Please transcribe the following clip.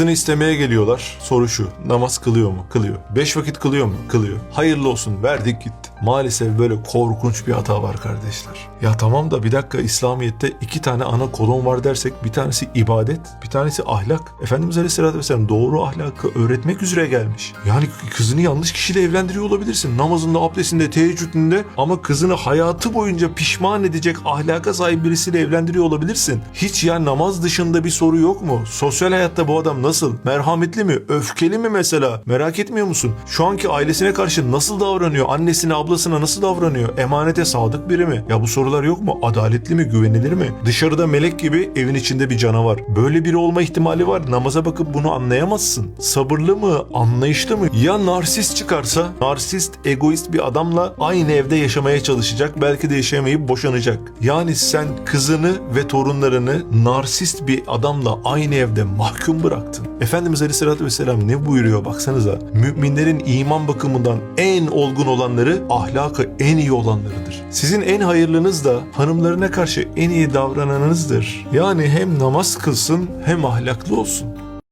Kızını istemeye geliyorlar. Soru şu. Namaz kılıyor mu? Kılıyor. Beş vakit kılıyor mu? Kılıyor. Hayırlı olsun. Verdik gitti. Maalesef böyle korkunç bir hata var kardeşler. Ya tamam da bir dakika İslamiyet'te iki tane ana kolon var dersek bir tanesi ibadet, bir tanesi ahlak. Efendimiz Aleyhisselatü Vesselam doğru ahlakı öğretmek üzere gelmiş. Yani kızını yanlış kişiyle evlendiriyor olabilirsin. Namazında, abdestinde, teheccüdünde ama kızını hayatı boyunca pişman edecek ahlaka sahip birisiyle evlendiriyor olabilirsin. Hiç ya namaz dışında bir soru yok mu? Sosyal hayatta bu adam nasıl? Merhametli mi? Öfkeli mi mesela? Merak etmiyor musun? Şu anki ailesine karşı nasıl davranıyor? Annesine, ablasına nasıl davranıyor? Emanete sadık biri mi? Ya bu sorular yok mu? Adaletli mi? Güvenilir mi? Dışarıda melek gibi evin içinde bir canavar. Böyle biri olma ihtimali var. Namaza bakıp bunu anlayamazsın. Sabırlı mı? Anlayışlı mı? Ya narsist çıkarsa? Narsist, egoist bir adamla aynı evde yaşamaya çalışacak. Belki de yaşayamayıp boşanacak. Yani sen kızını ve torunlarını narsist bir adamla aynı evde mahkum bıraktın. Efendimiz Aleyhisselatü Vesselam ne buyuruyor baksanıza. Müminlerin iman bakımından en olgun olanları ahlakı en iyi olanlarıdır. Sizin en hayırlınız da hanımlarına karşı en iyi davrananınızdır. Yani hem namaz kılsın hem ahlaklı olsun.